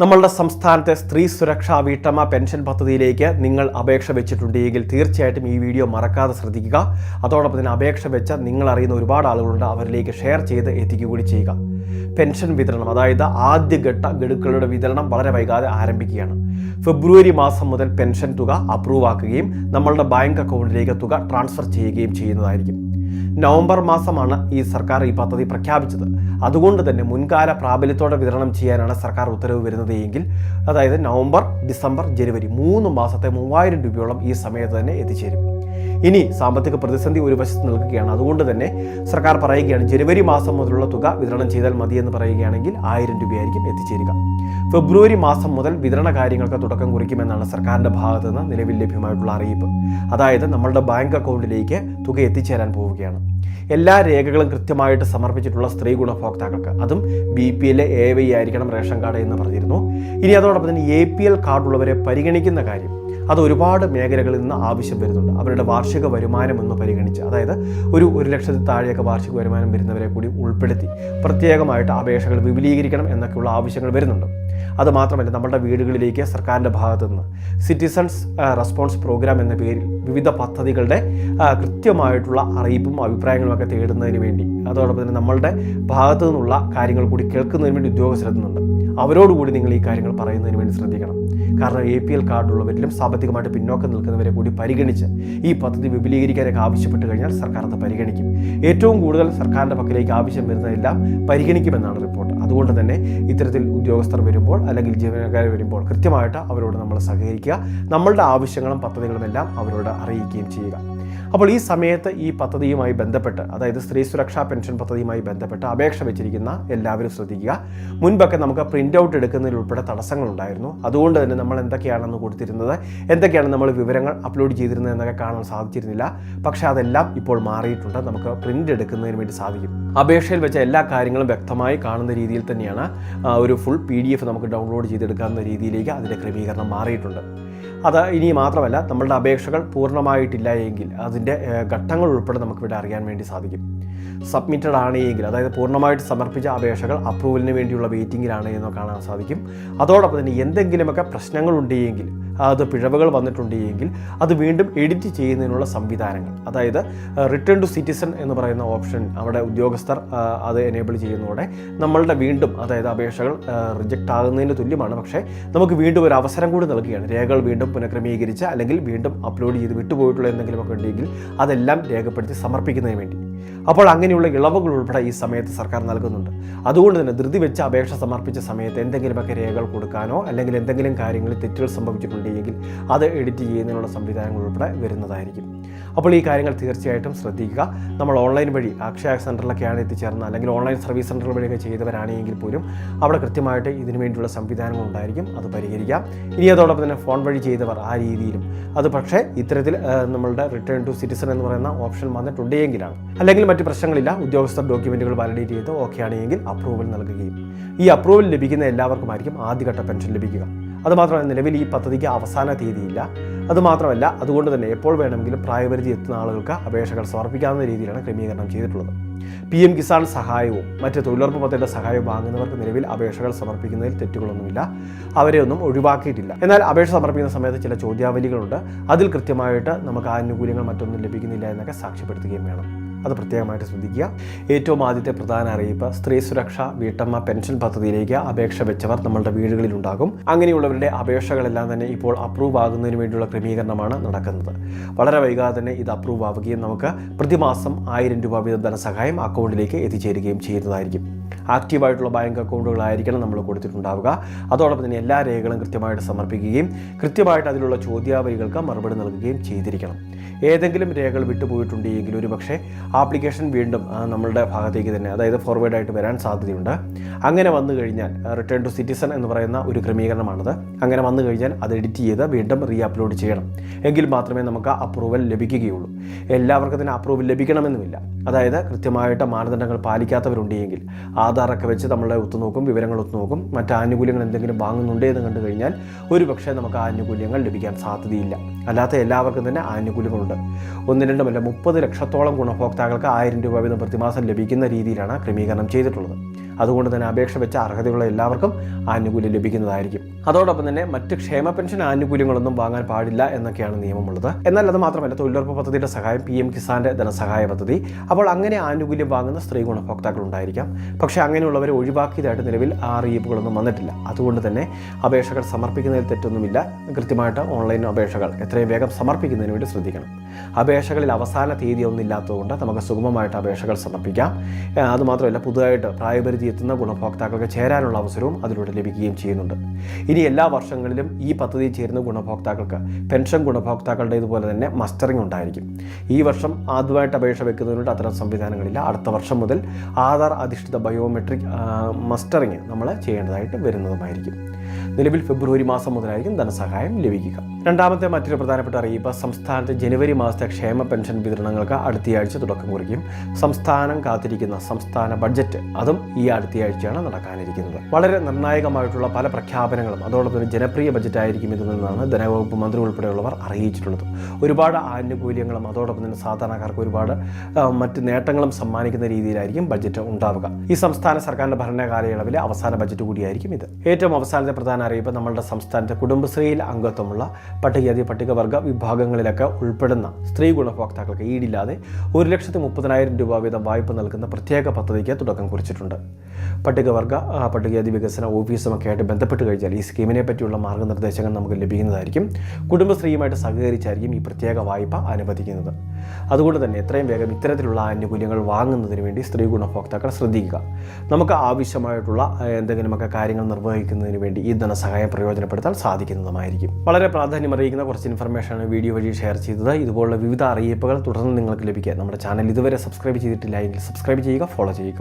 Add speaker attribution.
Speaker 1: നമ്മളുടെ സംസ്ഥാനത്തെ സ്ത്രീ സുരക്ഷാ വീട്ടമ്മ പെൻഷൻ പദ്ധതിയിലേക്ക് നിങ്ങൾ അപേക്ഷ വെച്ചിട്ടുണ്ടെങ്കിൽ തീർച്ചയായിട്ടും ഈ വീഡിയോ മറക്കാതെ ശ്രദ്ധിക്കുക. അതോടൊപ്പം തന്നെ അപേക്ഷ വെച്ച നിങ്ങൾ അറിയുന്ന ഒരുപാട് ആളുകളുണ്ട് അവരിലേക്ക് ഷെയർ ചെയ്ത് എത്തിക്കുക കൂടി ചെയ്യുക. പെൻഷൻ വിതരണം അതായത് ആദ്യഘട്ട ഗഡുക്കളുടെ വിതരണം വളരെ വൈകാതെ ആരംഭിക്കുകയാണ്. ഫെബ്രുവരി മാസം മുതൽ പെൻഷൻ തുക അപ്രൂവ് ആക്കുകയും നമ്മളുടെ ബാങ്ക് അക്കൗണ്ടിലേക്ക് തുക ട്രാൻസ്ഫർ ചെയ്യുകയും ചെയ്യുന്നതായിരിക്കും. നവംബർ മാസമാണ് ഈ സർക്കാർ ഈ പദ്ധതി പ്രഖ്യാപിച്ചത്. അതുകൊണ്ട് തന്നെ മുൻകാല പ്രാബല്യത്തോടെ വിതരണം ചെയ്യാനാണ് സർക്കാർ ഉത്തരവ് വരുന്നത് എങ്കിൽ അതായത് നവംബർ ഡിസംബർ ജനുവരി മൂന്ന് മാസത്തെ മൂവായിരം രൂപയോളം ഈ സമയത്ത് തന്നെ എത്തിച്ചേരും. ഇനി സാമ്പത്തിക പ്രതിസന്ധി ഒരു വശത്ത് നിൽക്കുകയാണ്. അതുകൊണ്ട് തന്നെ സർക്കാർ പറയുകയാണ് ജനുവരി മാസം മുതലുള്ള തുക വിതരണം ചെയ്താൽ മതി എന്ന് പറയുകയാണെങ്കിൽ ആയിരം രൂപയായിരിക്കും എത്തിച്ചേരുക. ഫെബ്രുവരി മാസം മുതൽ വിതരണ കാര്യങ്ങൾക്ക് തുടക്കം കുറിക്കുമെന്നാണ് സർക്കാരിന്റെ ഭാഗത്തുനിന്ന് നിലവിൽ ലഭ്യമായിട്ടുള്ള അറിയിപ്പ്. അതായത് നമ്മളുടെ ബാങ്ക് അക്കൗണ്ടിലേക്ക് തുക എത്തിച്ചേരാൻ പോവുകയാണ്. എല്ലാ രേഖകളും കൃത്യമായിട്ട് സമർപ്പിച്ചിട്ടുള്ള സ്ത്രീ ഗുണഭോക്താക്കൾക്ക്. അതും B P L A Y ആയിരിക്കണം റേഷൻ കാർഡ് എന്ന് പറഞ്ഞിരുന്നു. ഇനി അതോടൊപ്പം തന്നെ എ പി എൽ കാർഡുള്ളവരെ പരിഗണിക്കുന്ന കാര്യം. അത് ഒരുപാട് മേഖലകളിൽ നിന്ന് ആവശ്യം വരുന്നുണ്ട്. അവരുടെ വാർഷിക വരുമാനം എന്ന് പരിഗണിച്ച് അതായത് ഒരു ഒരു ലക്ഷത്തിൽ താഴെയൊക്കെ വാർഷിക വരുമാനം വരുന്നവരെ കൂടി ഉൾപ്പെടുത്തി പ്രത്യേകമായിട്ട് അപേക്ഷകൾ വിപുലീകരിക്കണം എന്നൊക്കെയുള്ള ആവശ്യങ്ങൾ വരുന്നുണ്ട്. അതുമാത്രമല്ല നമ്മുടെ വീടുകളിലേക്ക് സർക്കാരിന്റെ ഭാഗത്തു നിന്ന് സിറ്റിസൺസ് റെസ്പോൺസ് പ്രോഗ്രാം എന്ന പേരിൽ വിവിധ പദ്ധതികളുടെ കൃത്യമായിട്ടുള്ള അറിയിപ്പും അഭിപ്രായങ്ങളും ഒക്കെ തേടുന്നതിന് വേണ്ടി അതോടൊപ്പം തന്നെ നമ്മളുടെ ഭാഗത്തു നിന്നുള്ള കാര്യങ്ങൾ കൂടി കേൾക്കുന്നതിന് വേണ്ടി ഉദ്യോഗസ്ഥരെത്തുന്നുണ്ട് അവരോടുകൂടി നിങ്ങൾ ഈ കാര്യങ്ങൾ പറയുന്നതിന് വേണ്ടി ശ്രദ്ധിക്കണം. കാരണം എ പി എൽ കാർഡുള്ളവരിലും സാമ്പത്തികമായിട്ട് പിന്നോക്കം നിൽക്കുന്നവരെ കൂടി പരിഗണിച്ച് ഈ പദ്ധതി വിപുലീകരിക്കാനൊക്കെ ആവശ്യപ്പെട്ട് കഴിഞ്ഞാൽ സർക്കാർ അത് പരിഗണിക്കും. ഏറ്റവും കൂടുതൽ സർക്കാരിന്റെ പക്കലേക്ക് ആവശ്യം വരുന്നതെല്ലാം പരിഗണിക്കുമെന്നാണ് റിപ്പോർട്ട്. അതുകൊണ്ട് തന്നെ ഇത്തരത്തിൽ ഉദ്യോഗസ്ഥർ വരുമ്പോൾ അല്ലെങ്കിൽ ജീവനക്കാർ വരുമ്പോൾ കൃത്യമായിട്ട് അവരോട് നമ്മൾ സഹകരിക്കുക. നമ്മളുടെ ആവശ്യങ്ങളും പദ്ധതികളും എല്ലാം അവരോട് അറിയിക്കുകയും ചെയ്യുക. അപ്പോൾ ഈ സമയത്ത് ഈ പദ്ധതിയുമായി ബന്ധപ്പെട്ട് അതായത് സ്ത്രീ സുരക്ഷാ പെൻഷൻ പദ്ധതിയുമായി ബന്ധപ്പെട്ട് അപേക്ഷ വെച്ചിരിക്കുന്ന എല്ലാവരും ശ്രദ്ധിക്കുക. മുൻപൊക്കെ നമുക്ക് പ്രിന്റ് ഔട്ട് എടുക്കുന്നതിൽ ഉൾപ്പെടെ തടസ്സങ്ങളുണ്ടായിരുന്നു. അതുകൊണ്ട് തന്നെ നമ്മൾ എന്തൊക്കെയാണെന്ന് കൊടുത്തിരുന്നത് എന്തൊക്കെയാണ് നമ്മൾ വിവരങ്ങൾ അപ്ലോഡ് ചെയ്തിരുന്നത് എന്നൊക്കെ കാണാൻ സാധിച്ചിരുന്നില്ല. പക്ഷെ അതെല്ലാം ഇപ്പോൾ മാറിയിട്ടുണ്ട്. നമുക്ക് പ്രിന്റ് എടുക്കുന്നതിന് വേണ്ടി സാധിക്കും. അപേക്ഷയിൽ വെച്ച എല്ലാ കാര്യങ്ങളും വ്യക്തമായി കാണുന്ന രീതിയിൽ തന്നെയാണ് ഒരു ഫുൾ പി നമുക്ക് ഡൗൺലോഡ് ചെയ്തെടുക്കാവുന്ന രീതിയിലേക്ക് അതിന്റെ ക്രമീകരണം മാറിയിട്ടുണ്ട്. അത് ഇനി മാത്രമല്ല നമ്മളുടെ അപേക്ഷകൾ പൂർണമായിട്ടില്ല എങ്കിൽ അതിന്റെ ഘട്ടങ്ങൾ ഉൾപ്പെടെ നമുക്കിവിടെ അറിയാൻ വേണ്ടി സാധിക്കും. സബ്മിറ്റഡ് ആണ് എങ്കിൽ അതായത് പൂർണമായിട്ട് സമർപ്പിച്ച അപേക്ഷകൾ അപ്രൂവലിന് വേണ്ടിയുള്ള വെയിറ്റിംഗിലാണ് എന്ന് കാണാൻ സാധിക്കും. അതോടൊപ്പം തന്നെ എന്തെങ്കിലുമൊക്കെ പ്രശ്നങ്ങളുണ്ടെങ്കിൽ അത് പിഴവുകൾ വന്നിട്ടുണ്ടെങ്കിൽ അത് വീണ്ടും എഡിറ്റ് ചെയ്യുന്നതിനുള്ള സംവിധാനങ്ങൾ. അതായത് റിട്ടേൺ ടു സിറ്റിസൺ എന്ന് പറയുന്ന ഓപ്ഷൻ അവിടെ ഉദ്യോഗസ്ഥർ അത് എനേബിൾ ചെയ്യുന്നതോടെ നമ്മളുടെ വീണ്ടും അതായത് അപേക്ഷകൾ റിജക്റ്റ് ആകുന്നതിന് തുല്യമാണ്. പക്ഷേ നമുക്ക് വീണ്ടും ഒരു അവസരം കൂടി നൽകുകയാണ്. രേഖകൾ വീണ്ടും പുനഃക്രമീകരിച്ച് അല്ലെങ്കിൽ വീണ്ടും അപ്ലോഡ് ചെയ്ത് വിട്ടുപോയിട്ടുള്ള എന്തെങ്കിലുമൊക്കെ ഉണ്ടെങ്കിൽ അതെല്ലാം രേഖപ്പെടുത്തി സമർപ്പിക്കുന്നതിന് വേണ്ടി. അപ്പോൾ അങ്ങനെയുള്ള ഇളവുകൾ ഉൾപ്പെടെ ഈ സമയത്ത് സർക്കാർ നൽകുന്നുണ്ട്. അതുകൊണ്ട് തന്നെ ധൃതി വെച്ച് അപേക്ഷ സമർപ്പിച്ച സമയത്ത് എന്തെങ്കിലുമൊക്കെ രേഖകൾ കൊടുക്കാനോ അല്ലെങ്കിൽ എന്തെങ്കിലും കാര്യങ്ങളിൽ തെറ്റുകൾ സംഭവിച്ചിട്ടുണ്ടെങ്കിൽ അത് എഡിറ്റ് ചെയ്യുന്നതിനുള്ള സംവിധാനങ്ങൾ ഉൾപ്പെടെ വരുന്നതായിരിക്കും. അപ്പോൾ ഈ കാര്യങ്ങൾ തീർച്ചയായിട്ടും ശ്രദ്ധിക്കുക. നമ്മൾ ഓൺലൈൻ വഴി അക്ഷയ സെന്ററിലൊക്കെയാണ് എത്തിച്ചേർന്നത്. അല്ലെങ്കിൽ ഓൺലൈൻ സർവീസ് സെന്റർ വഴിയൊക്കെ ചെയ്തവരാണെങ്കിൽ പോലും അവിടെ കൃത്യമായിട്ട് ഇതിനു വേണ്ടിയുള്ള സംവിധാനങ്ങൾ ഉണ്ടായിരിക്കും. അത് പരിഹരിക്കാം. ഇനി അതോടൊപ്പം തന്നെ ഫോൺ വഴി ചെയ്തവർ ആ രീതിയിലും. അത് പക്ഷേ ഇത്തരത്തിൽ നമ്മളുടെ റിട്ടേൺ ടു സിറ്റിസൺ എന്ന് പറയുന്ന ഓപ്ഷൻ വന്നിട്ടുണ്ടെങ്കിലാണ്. അല്ലെങ്കിൽ മറ്റ് പ്രശ്നങ്ങളില്ല. ഉദ്യോഗസ്ഥർ ഡോക്യുമെന്റുകൾ വാലിഡേറ്റ് ചെയ്ത് ഓക്കെ ആണെങ്കിൽ അപ്രൂവൽ നൽകുകയും. ഈ അപ്രൂവൽ ലഭിക്കുന്ന എല്ലാവർക്കുമായിരിക്കും ആദ്യഘട്ട പെൻഷൻ ലഭിക്കുക. അതുമാത്രമല്ല നിലവിൽ ഈ പദ്ധതിക്ക് അവസാന തീയതിയില്ല. അതുമാത്രമല്ല അതുകൊണ്ട് തന്നെ എപ്പോൾ വേണമെങ്കിലും പ്രായപരിധി എത്തുന്ന ആളുകൾക്ക് അപേക്ഷകൾ സമർപ്പിക്കാവുന്ന രീതിയിലാണ് ക്രമീകരണം ചെയ്തിട്ടുള്ളത്. പി എം കിസാൻ സഹായവും മറ്റ് തൊഴിലുറപ്പ് പദ്ധതിയുടെ സഹായവും വാങ്ങുന്നവർക്ക് നിലവിൽ അപേക്ഷകൾ സമർപ്പിക്കുന്നതിൽ തെറ്റുകളൊന്നുമില്ല. അവരെ ഒന്നും ഒഴിവാക്കിയിട്ടില്ല. എന്നാൽ അപേക്ഷ സമർപ്പിക്കുന്ന സമയത്ത് ചില ചോദ്യാവലികളുണ്ട്. അതിൽ കൃത്യമായിട്ട് നമുക്ക് ആനുകൂല്യങ്ങൾ മറ്റൊന്നും ലഭിക്കുന്നില്ല എന്നൊക്കെ സാക്ഷ്യപ്പെടുത്തുകയും വേണം. അത് പ്രത്യേകമായിട്ട് ശ്രദ്ധിക്കുക. ഏറ്റവും ആദ്യത്തെ പ്രധാന അറിയിപ്പ് സ്ത്രീ സുരക്ഷ വീട്ടമ്മ പെൻഷൻ പദ്ധതിയിലേക്ക് അപേക്ഷ വെച്ചവർ നമ്മളുടെ വീടുകളിൽ ഉണ്ടാകും അങ്ങനെയുള്ളവരുടെ അപേക്ഷകളെല്ലാം തന്നെ ഇപ്പോൾ അപ്രൂവ് ആകുന്നതിന് വേണ്ടിയുള്ള ക്രമീകരണമാണ് നടക്കുന്നത്. വളരെ വൈകാതെ തന്നെ ഇത് അപ്രൂവ് ആവുകയും നമുക്ക് പ്രതിമാസം ആയിരം രൂപ വീത ധനസഹായം അക്കൗണ്ടിലേക്ക് എത്തിച്ചേരുകയും ചെയ്യുന്നതായിരിക്കും. ആക്റ്റീവായിട്ടുള്ള ബാങ്ക് അക്കൗണ്ടുകളായിരിക്കണം നമ്മൾ കൊടുത്തിട്ടുണ്ടാവുക. അതോടൊപ്പം തന്നെ എല്ലാ രേഖകളും കൃത്യമായിട്ട് സമർപ്പിക്കുകയും കൃത്യമായിട്ട് അതിലുള്ള ചോദ്യാവലികൾക്ക് മറുപടി നൽകുകയും ചെയ്തിരിക്കണം. ഏതെങ്കിലും രേഖകൾ വിട്ടുപോയിട്ടുണ്ടെങ്കിൽ ഒരു പക്ഷേ ആപ്ലിക്കേഷൻ വീണ്ടും ആ, നമ്മളുടെ ഭാഗത്തേക്ക് തന്നെ അതായത് ഫോർവേഡായിട്ട് വരാൻ സാധ്യതയുണ്ട്. അങ്ങനെ വന്നു കഴിഞ്ഞാൽ റിട്ടേൺ ടു സിറ്റിസൺ എന്ന് പറയുന്ന ഒരു ക്രമീകരണമാണത്. അങ്ങനെ വന്നു കഴിഞ്ഞാൽ അത് എഡിറ്റ് ചെയ്ത് വീണ്ടും റീ അപ്ലോഡ് ചെയ്യണം. എങ്കിൽ മാത്രമേ നമുക്ക് അപ്രൂവൽ ലഭിക്കുകയുള്ളൂ. എല്ലാവർക്കും തന്നെ അപ്രൂവൽ ലഭിക്കണമെന്നുമില്ല. അതായത് കൃത്യമായിട്ട് മാനദണ്ഡങ്ങൾ പാലിക്കാത്തവരുണ്ടെങ്കിൽ ആധാറൊക്കെ വെച്ച് നമ്മളെ ഒത്തുനോക്കും വിവരങ്ങൾ ഒത്തുനോക്കും മറ്റ് ആനുകൂല്യങ്ങൾ എന്തെങ്കിലും വാങ്ങുന്നുണ്ടേ എന്ന് കണ്ടു കഴിഞ്ഞാൽ ഒരു പക്ഷേ നമുക്ക് ആനുകൂല്യങ്ങൾ ലഭിക്കാൻ സാധ്യതയില്ല. അല്ലാത്ത എല്ലാവർക്കും തന്നെ ആനുകൂല്യങ്ങളുണ്ട്. ഒന്ന് രണ്ടുമല്ല മുപ്പത് ലക്ഷത്തോളം ഗുണഭോക്താക്കൾക്ക് ആയിരം രൂപ വീതം പ്രതിമാസം ലഭിക്കുന്ന രീതിയിലാണ് ക്രമീകരണം ചെയ്തിട്ടുള്ളത്. അതുകൊണ്ട് തന്നെ അപേക്ഷ വെച്ച അർഹതയുള്ള എല്ലാവർക്കും ആനുകൂല്യം ലഭിക്കുന്നതായിരിക്കും. അതോടൊപ്പം തന്നെ മറ്റ് ക്ഷേമ പെൻഷൻ ആനുകൂല്യങ്ങളൊന്നും വാങ്ങാൻ പാടില്ല എന്നൊക്കെയാണ് നിയമമുള്ളത്. എന്നാൽ അത് മാത്രമല്ല തൊഴിലുറപ്പ് പദ്ധതിയുടെ സഹായം പി എം കിസാന്റെ ധനസഹായ പദ്ധതി. അപ്പോൾ അങ്ങനെ ആനുകൂല്യം വാങ്ങുന്ന സ്ത്രീ ഗുണഭോക്താക്കൾ ഉണ്ടായിരിക്കാം. പക്ഷേ അങ്ങനെയുള്ളവരെ ഒഴിവാക്കിയതായിട്ട് നിലവിൽ ആ അറിയിപ്പുകളൊന്നും വന്നിട്ടില്ല. അതുകൊണ്ട് തന്നെ അപേക്ഷകൾ സമർപ്പിക്കുന്നതിൽ തെറ്റൊന്നുമില്ല. കൃത്യമായിട്ട് ഓൺലൈൻ അപേക്ഷകൾ എത്രയും വേഗം സമർപ്പിക്കുന്നതിന് വേണ്ടി ശ്രദ്ധിക്കണം. അപേക്ഷകളിൽ അവസാന തീയതി ഒന്നും ഇല്ലാത്തതുകൊണ്ട് നമുക്ക് സുഗമമായിട്ട് അപേക്ഷകൾ സമർപ്പിക്കാം. അതുമാത്രമല്ല പുതുതായിട്ട് പ്രായപരിധി എത്തുന്ന ഗുണഭോക്താക്കൾക്ക് ചേരാനുള്ള അവസരവും അതിലൂടെ ലഭിക്കുകയും ചെയ്യുന്നുണ്ട്. ഇനി എല്ലാ വർഷങ്ങളിലും ഈ പദ്ധതിയിൽ ചേരുന്ന ഗുണഭോക്താക്കൾക്ക് പെൻഷൻ ഗുണഭോക്താക്കളുടെ ഇതുപോലെ തന്നെ മസ്റ്ററിംഗ് ഉണ്ടായിരിക്കും. ഈ വർഷം ആദ്യമായിട്ട് അപേക്ഷ വെക്കുന്നതിനോട് അത്തരം സംവിധാനങ്ങളില്ല. അടുത്ത വർഷം മുതൽ ആധാർ അധിഷ്ഠിത ബയോമെട്രിക് മസ്റ്ററിങ് നമ്മൾ ചെയ്യേണ്ടതായിട്ട് വരുന്നതുമായിരിക്കും. നിലവിൽ ഫെബ്രുവരി മാസം മുതലായിരിക്കും ധനസഹായം ലഭിക്കുക. രണ്ടാമത്തെ മറ്റൊരു പ്രധാനപ്പെട്ട അറിയിപ്പ് സംസ്ഥാനത്തെ ജനുവരി മാസത്തെ ക്ഷേമ പെൻഷൻ വിതരണങ്ങൾക്ക് അടുത്തയാഴ്ച തുടക്കം കുറിക്കും. സംസ്ഥാനം കാത്തിരിക്കുന്ന സംസ്ഥാന ബഡ്ജറ്റ് അതും ഈ അടുത്തയാഴ്ചയാണ് നടക്കാനിരിക്കുന്നത്. വളരെ നിർണായകമായിട്ടുള്ള പല പ്രഖ്യാപനങ്ങളും അതോടൊപ്പം തന്നെ ജനപ്രിയ ബഡ്ജറ്റ് ആയിരിക്കും ഇതെന്നാണ് ധനവകുപ്പ് മന്ത്രി ഉൾപ്പെടെയുള്ളവർ അറിയിച്ചിട്ടുള്ളത്. ഒരുപാട് ആനുകൂല്യങ്ങളും അതോടൊപ്പം തന്നെ സാധാരണക്കാർക്ക് ഒരുപാട് മറ്റ് നേട്ടങ്ങളും സമ്മാനിക്കുന്ന രീതിയിലായിരിക്കും ബഡ്ജറ്റ് ഉണ്ടാവുക. ഈ സംസ്ഥാന സർക്കാരിന്റെ ഭരണകാലയളവിലെ അവസാന ബഡ്ജറ്റ് കൂടിയായിരിക്കും ഇത്. ഏറ്റവും അവസാനത്തെ പ്രധാന അറിയിപ്പ് നമ്മളുടെ സംസ്ഥാനത്തെ കുടുംബശ്രീയിൽ അംഗത്വമുള്ള പട്ടികജാതി പട്ടികവർഗ വിഭാഗങ്ങളിലൊക്കെ ഉൾപ്പെടുന്ന സ്ത്രീ ഗുണഭോക്താക്കൾക്ക് ഈടില്ലാതെ ഒരു ലക്ഷത്തി മുപ്പതിനായിരം രൂപ വീതം വായ്പ നൽകുന്ന പ്രത്യേക പദ്ധതിക്ക് തുടക്കം കുറിച്ചിട്ടുണ്ട്. പട്ടികവർഗ പട്ടികജാതി വികസന ഓഫീസുമൊക്കെ ആയിട്ട് ബന്ധപ്പെട്ട് കഴിഞ്ഞാൽ ഈ സ്കീമിനെ പറ്റിയുള്ള മാർഗനിർദ്ദേശങ്ങൾ നമുക്ക് ലഭിക്കുന്നതായിരിക്കും. കുടുംബശ്രീയുമായിട്ട് സഹകരിച്ചായിരിക്കും ഈ പ്രത്യേക വായ്പ അനുവദിക്കുന്നത്. അതുകൊണ്ട് തന്നെ എത്രയും വേഗം ഇത്തരത്തിലുള്ള ആനുകൂല്യങ്ങൾ വാങ്ങുന്നതിന് വേണ്ടി സ്ത്രീ ഗുണഭോക്താക്കൾ ശ്രദ്ധിക്കുക. നമുക്ക് ആവശ്യമായിട്ടുള്ള എന്തെങ്കിലുമൊക്കെ കാര്യങ്ങൾ നിർവഹിക്കുന്നതിന് വേണ്ടി ഈ ധനസഹായം പ്രയോജനപ്പെടുത്താൻ സാധിക്കുന്നതുമായിരിക്കും. വളരെ പ്രാധാന്യമറിയിക്കുന്ന കുറച്ച് ഇൻഫർമേഷനാണ് വീഡിയോ വഴി ഷെയർ ചെയ്തത്. ഇതുപോലുള്ള വിവിധ അറിയിപ്പുകൾ തുടർന്ന് നിങ്ങൾക്ക് ലഭിക്കുക നമ്മുടെ ചാനൽ ഇതുവരെ സബ്സ്ക്രൈബ് ചെയ്തിട്ടില്ല എങ്കിൽ സബ്സ്ക്രൈബ് ചെയ്യുക ഫോളോ ചെയ്യുക.